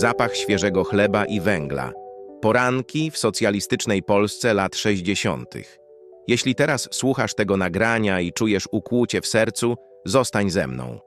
zapach świeżego chleba i węgla. Poranki w socjalistycznej Polsce lat 60. Jeśli teraz słuchasz tego nagrania i czujesz ukłucie w sercu, zostań ze mną.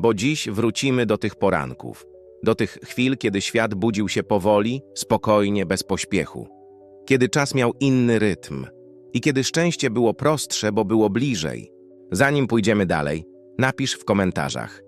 Bo dziś wrócimy do tych poranków, do tych chwil, kiedy świat budził się powoli, spokojnie, bez pośpiechu. Kiedy czas miał inny rytm i kiedy szczęście było prostsze, bo było bliżej. Zanim pójdziemy dalej, napisz w komentarzach,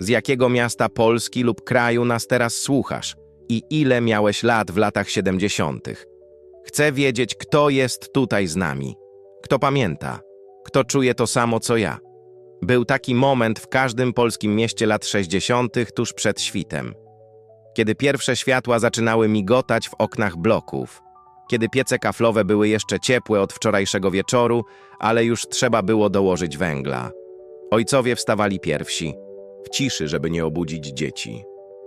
z jakiego miasta Polski lub kraju nas teraz słuchasz i ile miałeś lat w latach 70. Chcę wiedzieć, kto jest tutaj z nami, kto pamięta, kto czuje to samo co ja. Był taki moment w każdym polskim mieście lat 60. tuż przed świtem, kiedy pierwsze światła zaczynały migotać w oknach bloków, kiedy piece kaflowe były jeszcze ciepłe od wczorajszego wieczoru, ale już trzeba było dołożyć węgla. Ojcowie wstawali pierwsi, w ciszy, żeby nie obudzić dzieci.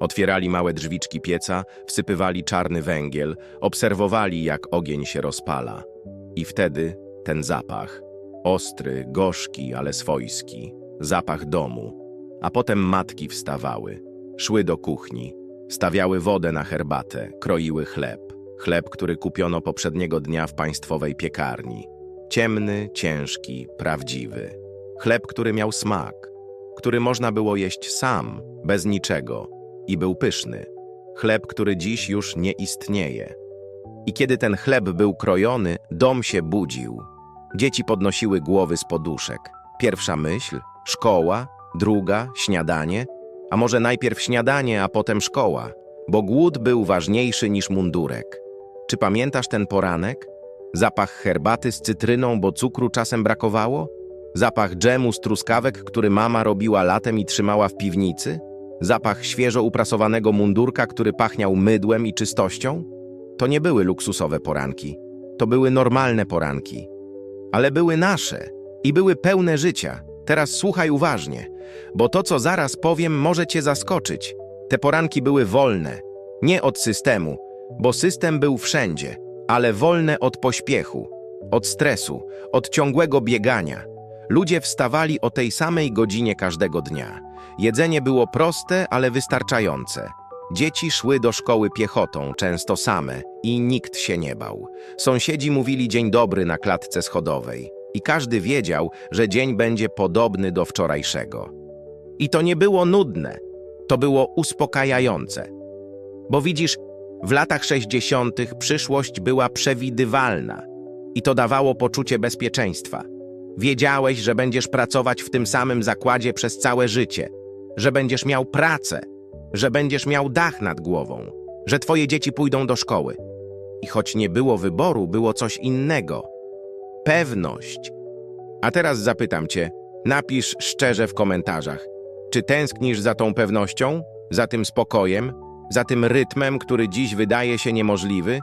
Otwierali małe drzwiczki pieca, wsypywali czarny węgiel, obserwowali, jak ogień się rozpala. I wtedy ten zapach. Ostry, gorzki, ale swojski. Zapach domu. A potem matki wstawały. Szły do kuchni. Stawiały wodę na herbatę, kroiły chleb. Chleb, który kupiono poprzedniego dnia w państwowej piekarni. Ciemny, ciężki, prawdziwy. Chleb, który miał smak, który można było jeść sam, bez niczego i był pyszny. Chleb, który dziś już nie istnieje. I kiedy ten chleb był krojony, dom się budził. Dzieci podnosiły głowy z poduszek. Pierwsza myśl szkoła, druga śniadanie, a może najpierw śniadanie, a potem szkoła, bo głód był ważniejszy niż mundurek. Czy pamiętasz ten poranek? Zapach herbaty z cytryną, bo cukru czasem brakowało? Zapach dżemu z truskawek, który mama robiła latem i trzymała w piwnicy? Zapach świeżo uprasowanego mundurka, który pachniał mydłem i czystością? To nie były luksusowe poranki. To były normalne poranki. Ale były nasze i były pełne życia. Teraz słuchaj uważnie, bo to, co zaraz powiem, może cię zaskoczyć. Te poranki były wolne, nie od systemu, bo system był wszędzie, ale wolne od pośpiechu, od stresu, od ciągłego biegania. Ludzie wstawali o tej samej godzinie każdego dnia. Jedzenie było proste, ale wystarczające. Dzieci szły do szkoły piechotą, często same, i nikt się nie bał. Sąsiedzi mówili dzień dobry na klatce schodowej. I każdy wiedział, że dzień będzie podobny do wczorajszego. I to nie było nudne, to było uspokajające. Bo widzisz, w latach 60. przyszłość była przewidywalna i to dawało poczucie bezpieczeństwa. Wiedziałeś, że będziesz pracować w tym samym zakładzie przez całe życie, że będziesz miał pracę, że będziesz miał dach nad głową, że twoje dzieci pójdą do szkoły. I choć nie było wyboru, było coś innego pewność. A teraz zapytam cię, napisz szczerze w komentarzach, czy tęsknisz za tą pewnością, za tym spokojem, za tym rytmem, który dziś wydaje się niemożliwy?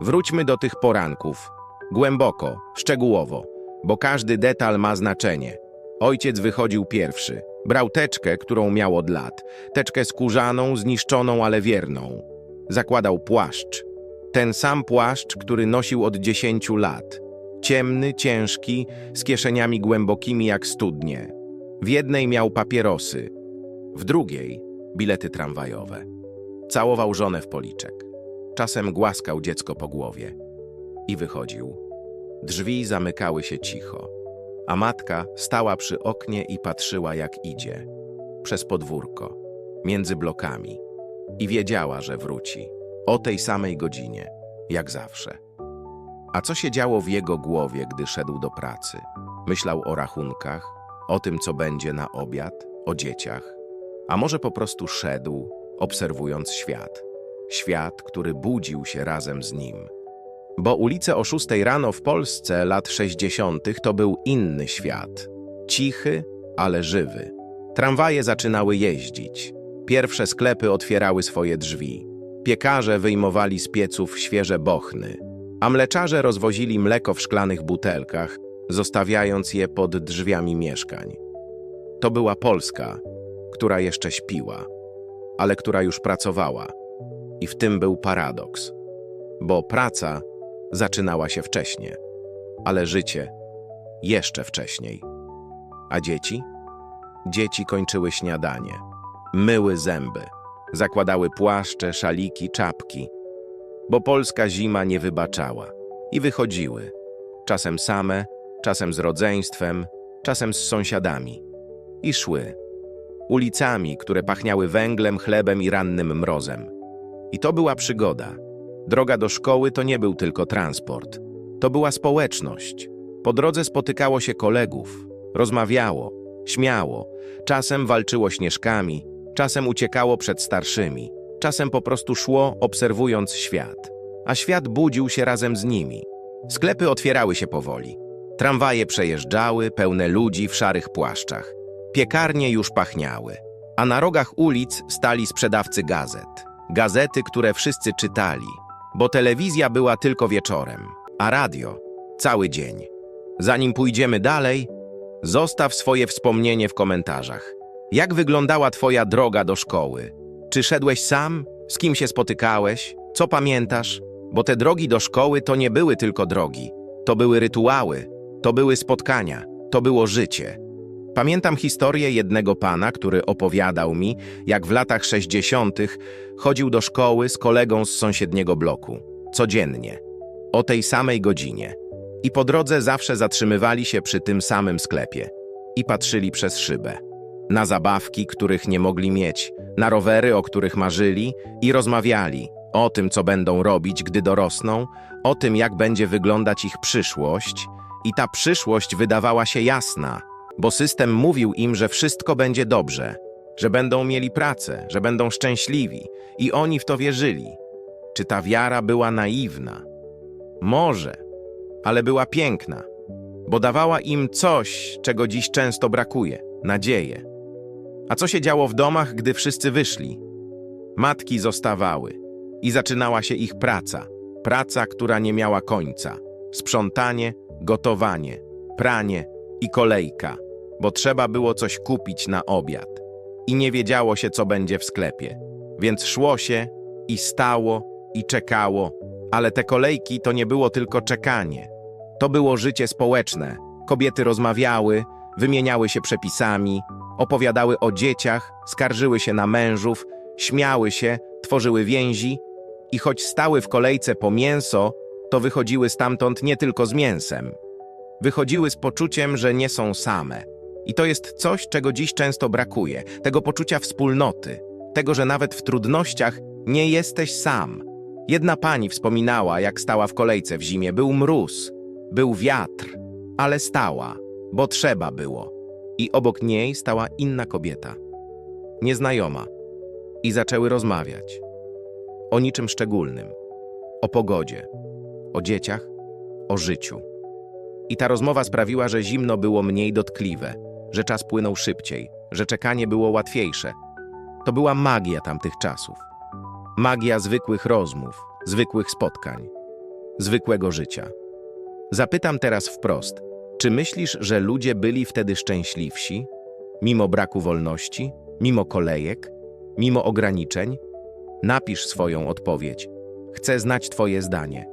Wróćmy do tych poranków. Głęboko, szczegółowo, bo każdy detal ma znaczenie. Ojciec wychodził pierwszy. Brał teczkę, którą miał od lat. Teczkę skórzaną, zniszczoną, ale wierną. Zakładał płaszcz. Ten sam płaszcz, który nosił od dziesięciu lat. Ciemny, ciężki, z kieszeniami głębokimi jak studnie. W jednej miał papierosy, w drugiej bilety tramwajowe. Całował żonę w policzek. Czasem głaskał dziecko po głowie. I wychodził. Drzwi zamykały się cicho, a matka stała przy oknie i patrzyła, jak idzie. Przez podwórko, między blokami. I wiedziała, że wróci. O tej samej godzinie, jak zawsze. A co się działo w jego głowie, gdy szedł do pracy? Myślał o rachunkach, o tym, co będzie na obiad, o dzieciach. A może po prostu szedł, obserwując świat. Świat, który budził się razem z nim. Bo ulice o 6 rano w Polsce lat 60. to był inny świat. Cichy, ale żywy. Tramwaje zaczynały jeździć. Pierwsze sklepy otwierały swoje drzwi. Piekarze wyjmowali z pieców świeże bochny a mleczarze rozwozili mleko w szklanych butelkach, zostawiając je pod drzwiami mieszkań. To była Polska, która jeszcze śpiła, ale która już pracowała. I w tym był paradoks, bo praca zaczynała się wcześniej, ale życie jeszcze wcześniej. A dzieci? Dzieci kończyły śniadanie, myły zęby, Zakładały płaszcze, szaliki, czapki, bo polska zima nie wybaczała. I wychodziły. Czasem same, czasem z rodzeństwem, czasem z sąsiadami. I szły. Ulicami, które pachniały węglem, chlebem i rannym mrozem. I to była przygoda. Droga do szkoły to nie był tylko transport. To była społeczność. Po drodze spotykało się kolegów, rozmawiało, śmiało, czasem walczyło śnieżkami, czasem uciekało przed starszymi, czasem po prostu szło, obserwując świat. A świat budził się razem z nimi. Sklepy otwierały się powoli. Tramwaje przejeżdżały, pełne ludzi w szarych płaszczach. Piekarnie już pachniały. A na rogach ulic stali sprzedawcy gazet. Gazety, które wszyscy czytali, bo telewizja była tylko wieczorem, a radio cały dzień. Zanim pójdziemy dalej, zostaw swoje wspomnienie w komentarzach. Jak wyglądała Twoja droga do szkoły? Czy szedłeś sam? Z kim się spotykałeś? Co pamiętasz? Bo te drogi do szkoły to nie były tylko drogi. To były rytuały, to były spotkania, to było życie. Pamiętam historię jednego pana, który opowiadał mi, jak w latach 60. chodził do szkoły z kolegą z sąsiedniego bloku. Codziennie. O tej samej godzinie. I po drodze zawsze zatrzymywali się przy tym samym sklepie. I patrzyli przez szybę. Na zabawki, których nie mogli mieć, na rowery, o których marzyli i rozmawiali o tym, co będą robić, gdy dorosną, o tym, jak będzie wyglądać ich przyszłość. I ta przyszłość wydawała się jasna, bo system mówił im, że wszystko będzie dobrze, że będą mieli pracę, że będą szczęśliwi i oni w to wierzyli. Czy ta wiara była naiwna? Może, ale była piękna, bo dawała im coś, czego dziś często brakuje nadzieję. A co się działo w domach, gdy wszyscy wyszli? Matki zostawały i zaczynała się ich praca. Praca, która nie miała końca. Sprzątanie, gotowanie, pranie i kolejka, bo trzeba było coś kupić na obiad. I nie wiedziało się, co będzie w sklepie. Więc szło się i stało i czekało, ale te kolejki to nie było tylko czekanie. To było życie społeczne. Kobiety rozmawiały, wymieniały się przepisami, opowiadały o dzieciach, skarżyły się na mężów, śmiały się, tworzyły więzi i choć stały w kolejce po mięso, to wychodziły stamtąd nie tylko z mięsem. Wychodziły z poczuciem, że nie są same. I to jest coś, czego dziś często brakuje tego poczucia wspólnoty, tego, że nawet w trudnościach nie jesteś sam. Jedna pani wspominała, jak stała w kolejce w zimie. Był mróz, był wiatr, ale stała, bo trzeba było. I obok niej stała inna kobieta, nieznajoma, i zaczęły rozmawiać o niczym szczególnym, o pogodzie, o dzieciach, o życiu. I ta rozmowa sprawiła, że zimno było mniej dotkliwe, że czas płynął szybciej, że czekanie było łatwiejsze. To była magia tamtych czasów. Magia zwykłych rozmów, zwykłych spotkań, zwykłego życia. Zapytam teraz wprost: czy myślisz, że ludzie byli wtedy szczęśliwsi, mimo braku wolności, mimo kolejek, mimo ograniczeń? Napisz swoją odpowiedź. Chcę znać Twoje zdanie.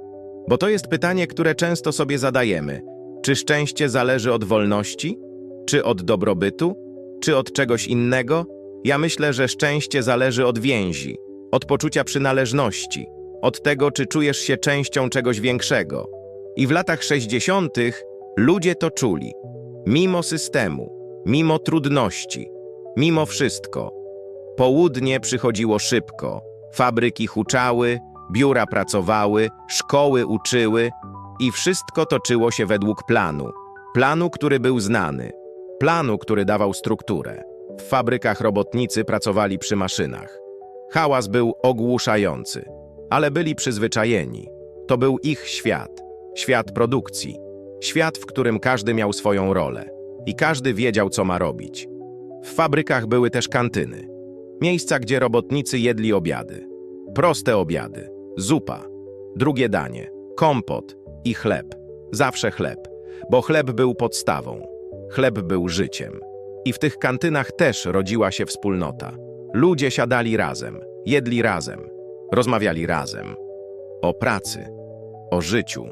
Bo to jest pytanie, które często sobie zadajemy. Czy szczęście zależy od wolności? Czy od dobrobytu? Czy od czegoś innego? Ja myślę, że szczęście zależy od więzi, od poczucia przynależności, od tego, czy czujesz się częścią czegoś większego. I w latach 60. ludzie to czuli. Mimo systemu, mimo trudności, mimo wszystko. Południe przychodziło szybko, fabryki huczały, biura pracowały, szkoły uczyły i wszystko toczyło się według planu. Planu, który był znany, planu, który dawał strukturę. W fabrykach robotnicy pracowali przy maszynach. Hałas był ogłuszający, ale byli przyzwyczajeni. To był ich świat, świat produkcji, świat, w którym każdy miał swoją rolę i każdy wiedział, co ma robić. W fabrykach były też kantyny, miejsca, gdzie robotnicy jedli obiady. Proste obiady, zupa, drugie danie, kompot i chleb. Zawsze chleb, bo chleb był podstawą. Chleb był życiem. I w tych kantynach też rodziła się wspólnota. Ludzie siadali razem, jedli razem, rozmawiali razem. O pracy, o życiu,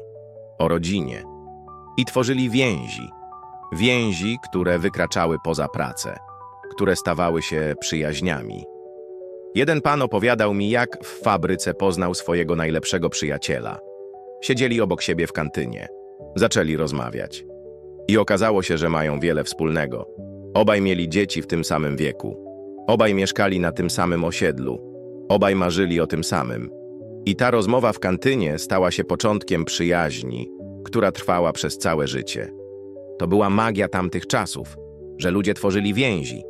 o rodzinie. I tworzyli więzi. Więzi, które wykraczały poza pracę, które stawały się przyjaźniami. Jeden pan opowiadał mi, jak w fabryce poznał swojego najlepszego przyjaciela. Siedzieli obok siebie w kantynie. Zaczęli rozmawiać. I okazało się, że mają wiele wspólnego. Obaj mieli dzieci w tym samym wieku. Obaj mieszkali na tym samym osiedlu. Obaj marzyli o tym samym. I ta rozmowa w kantynie stała się początkiem przyjaźni, która trwała przez całe życie. To była magia tamtych czasów, że ludzie tworzyli więzi,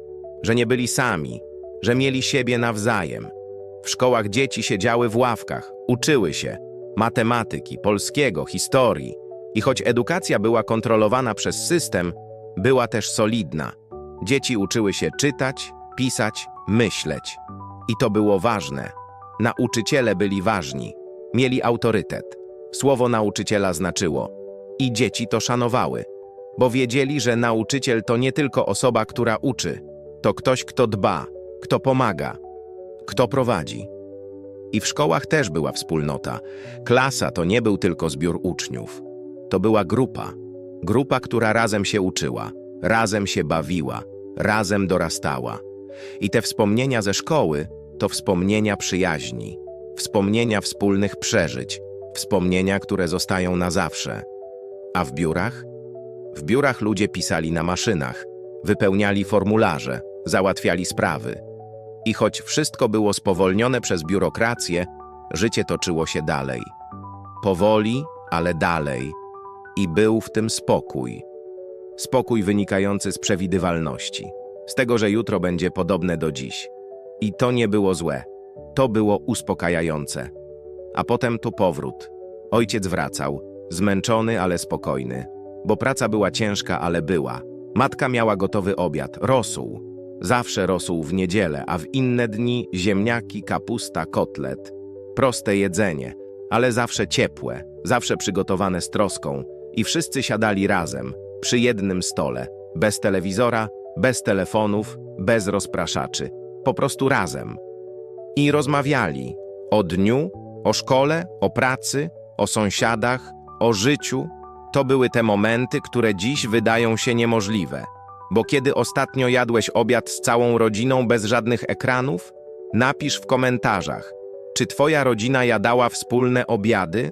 że nie byli sami, że mieli siebie nawzajem. W szkołach dzieci siedziały w ławkach, uczyły się matematyki, polskiego, historii. I choć edukacja była kontrolowana przez system, była też solidna. Dzieci uczyły się czytać, pisać, myśleć. I to było ważne. Nauczyciele byli ważni, mieli autorytet. Słowo nauczyciela znaczyło. I dzieci to szanowały, bo wiedzieli, że nauczyciel to nie tylko osoba, która uczy, to ktoś, kto dba, kto pomaga, kto prowadzi. I w szkołach też była wspólnota. Klasa to nie był tylko zbiór uczniów. To była grupa. Grupa, która razem się uczyła, razem się bawiła, razem dorastała. I te wspomnienia ze szkoły to wspomnienia przyjaźni, wspomnienia wspólnych przeżyć, wspomnienia, które zostają na zawsze. A w biurach? W biurach ludzie pisali na maszynach, wypełniali formularze, załatwiali sprawy. I choć wszystko było spowolnione przez biurokrację, życie toczyło się dalej. Powoli, ale dalej. I był w tym spokój. Spokój wynikający z przewidywalności, z tego, że jutro będzie podobne do dziś. I to nie było złe, to było uspokajające. A potem tu powrót. Ojciec wracał, zmęczony, ale spokojny, bo praca była ciężka, ale była. Matka miała gotowy obiad, rosół. Zawsze rosół w niedzielę, a w inne dni ziemniaki, kapusta, kotlet. Proste jedzenie, ale zawsze ciepłe, zawsze przygotowane z troską i wszyscy siadali razem, przy jednym stole, bez telewizora, bez telefonów, bez rozpraszaczy, po prostu razem. I rozmawiali o dniu, o szkole, o pracy, o sąsiadach, o życiu. To były te momenty, które dziś wydają się niemożliwe. Bo kiedy ostatnio jadłeś obiad z całą rodziną bez żadnych ekranów? Napisz w komentarzach, czy twoja rodzina jadała wspólne obiady?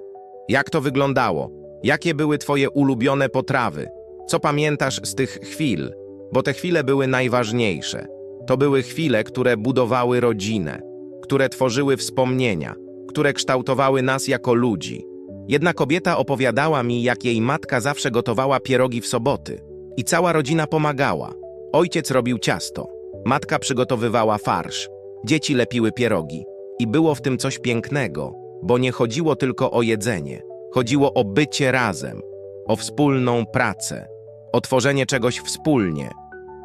Jak to wyglądało? Jakie były twoje ulubione potrawy? Co pamiętasz z tych chwil? Bo te chwile były najważniejsze. To były chwile, które budowały rodzinę, które tworzyły wspomnienia, które kształtowały nas jako ludzi. Jedna kobieta opowiadała mi, jak jej matka zawsze gotowała pierogi w soboty i cała rodzina pomagała. Ojciec robił ciasto, matka przygotowywała farsz, dzieci lepiły pierogi. I było w tym coś pięknego, bo nie chodziło tylko o jedzenie, chodziło o bycie razem, o wspólną pracę, o tworzenie czegoś wspólnie.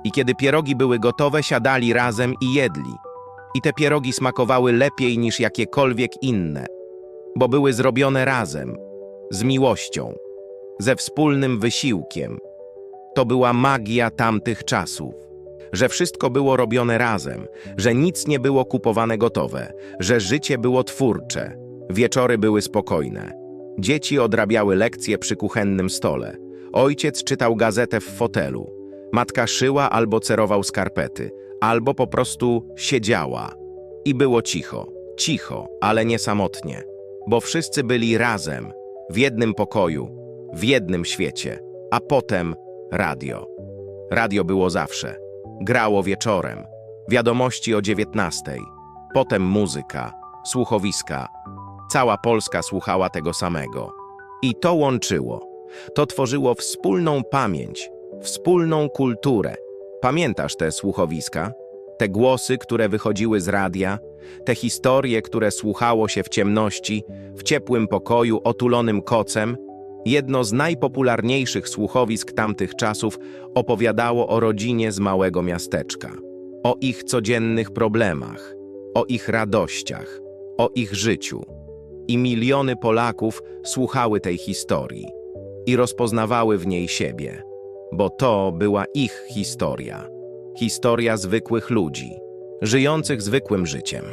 I kiedy pierogi były gotowe, siadali razem i jedli. I te pierogi smakowały lepiej niż jakiekolwiek inne, bo były zrobione razem, z miłością, ze wspólnym wysiłkiem. To była magia tamtych czasów, że wszystko było robione razem, że nic nie było kupowane gotowe, że życie było twórcze, wieczory były spokojne. Dzieci odrabiały lekcje przy kuchennym stole. Ojciec czytał gazetę w fotelu. Matka szyła albo cerował skarpety, albo po prostu siedziała. I było cicho, cicho, ale nie samotnie, bo wszyscy byli razem, w jednym pokoju, w jednym świecie, a potem radio. Radio było zawsze. Grało wieczorem, wiadomości o dziewiętnastej, potem muzyka, słuchowiska. Cała Polska słuchała tego samego. I to łączyło. To tworzyło wspólną pamięć, wspólną kulturę. Pamiętasz te słuchowiska? Te głosy, które wychodziły z radia, te historie, które słuchało się w ciemności, w ciepłym pokoju otulonym kocem. Jedno z najpopularniejszych słuchowisk tamtych czasów opowiadało o rodzinie z małego miasteczka, o ich codziennych problemach, o ich radościach, o ich życiu. I miliony Polaków słuchały tej historii i rozpoznawały w niej siebie, bo to była ich historia. Historia zwykłych ludzi, żyjących zwykłym życiem.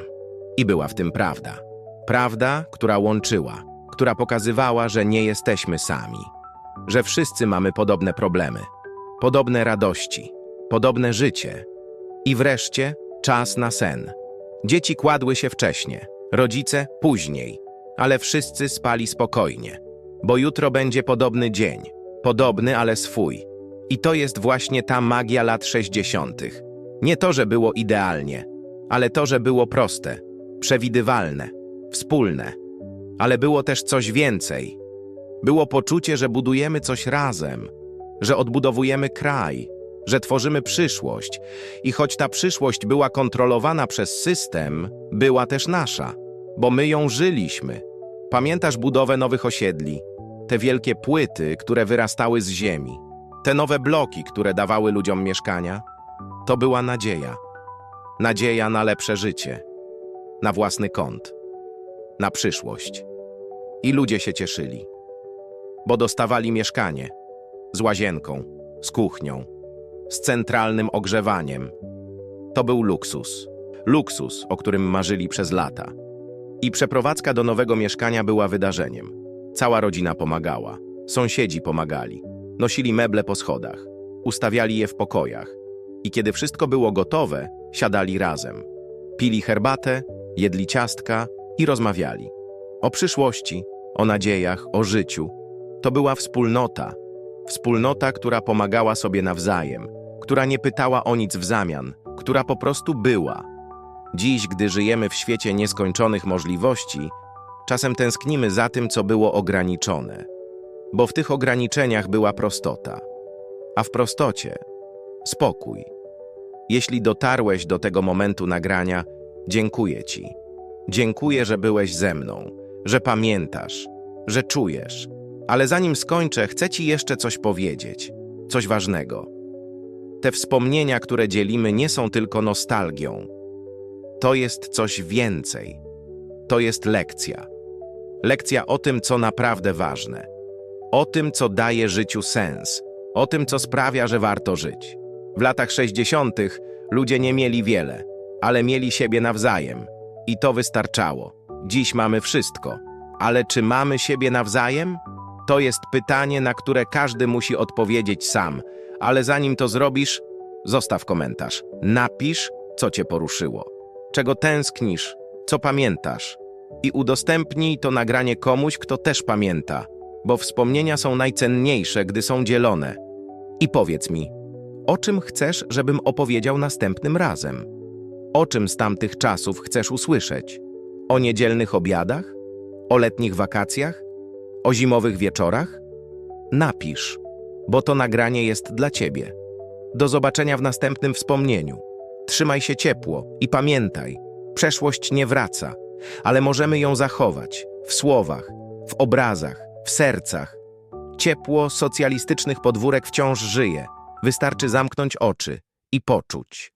I była w tym prawda. Prawda, która łączyła, która pokazywała, że nie jesteśmy sami, że wszyscy mamy podobne problemy, podobne radości, podobne życie. I wreszcie czas na sen. Dzieci kładły się wcześnie, rodzice później, ale wszyscy spali spokojnie, bo jutro będzie podobny dzień, podobny, ale swój. I to jest właśnie ta magia lat 60. Nie to, że było idealnie, ale to, że było proste, przewidywalne, wspólne. Ale było też coś więcej. Było poczucie, że budujemy coś razem, że odbudowujemy kraj, że tworzymy przyszłość. I choć ta przyszłość była kontrolowana przez system, była też nasza, bo my ją żyliśmy. Pamiętasz budowę nowych osiedli? Te wielkie płyty, które wyrastały z ziemi, te nowe bloki, które dawały ludziom mieszkania? To była nadzieja. Nadzieja na lepsze życie, na własny kąt, na przyszłość. I ludzie się cieszyli, bo dostawali mieszkanie z łazienką, z kuchnią, z centralnym ogrzewaniem. To był luksus. Luksus, o którym marzyli przez lata. I przeprowadzka do nowego mieszkania była wydarzeniem. Cała rodzina pomagała, sąsiedzi pomagali, nosili meble po schodach, ustawiali je w pokojach. I kiedy wszystko było gotowe, siadali razem. Pili herbatę, jedli ciastka i rozmawiali. O przyszłości, o nadziejach, o życiu. To była wspólnota. Wspólnota, która pomagała sobie nawzajem, która nie pytała o nic w zamian, która po prostu była. Dziś, gdy żyjemy w świecie nieskończonych możliwości, czasem tęsknimy za tym, co było ograniczone. Bo w tych ograniczeniach była prostota, a w prostocie spokój. Jeśli dotarłeś do tego momentu nagrania, dziękuję Ci. Dziękuję, że byłeś ze mną, że pamiętasz, że czujesz. Ale zanim skończę, chcę Ci jeszcze coś powiedzieć, coś ważnego. Te wspomnienia, które dzielimy, nie są tylko nostalgią. To jest coś więcej. To jest lekcja. Lekcja o tym, co naprawdę ważne. O tym, co daje życiu sens. O tym, co sprawia, że warto żyć. W latach 60. ludzie nie mieli wiele, ale mieli siebie nawzajem. I to wystarczało. Dziś mamy wszystko. Ale czy mamy siebie nawzajem? To jest pytanie, na które każdy musi odpowiedzieć sam. Ale zanim to zrobisz, zostaw komentarz. Napisz, co cię poruszyło, czego tęsknisz, co pamiętasz. I udostępnij to nagranie komuś, kto też pamięta, bo wspomnienia są najcenniejsze, gdy są dzielone. I powiedz mi, o czym chcesz, żebym opowiedział następnym razem? O czym z tamtych czasów chcesz usłyszeć? O niedzielnych obiadach? O letnich wakacjach? O zimowych wieczorach? Napisz, bo to nagranie jest dla ciebie. Do zobaczenia w następnym wspomnieniu. Trzymaj się ciepło i pamiętaj, przeszłość nie wraca, ale możemy ją zachować w słowach, w obrazach, w sercach. Ciepło socjalistycznych podwórek wciąż żyje. Wystarczy zamknąć oczy i poczuć.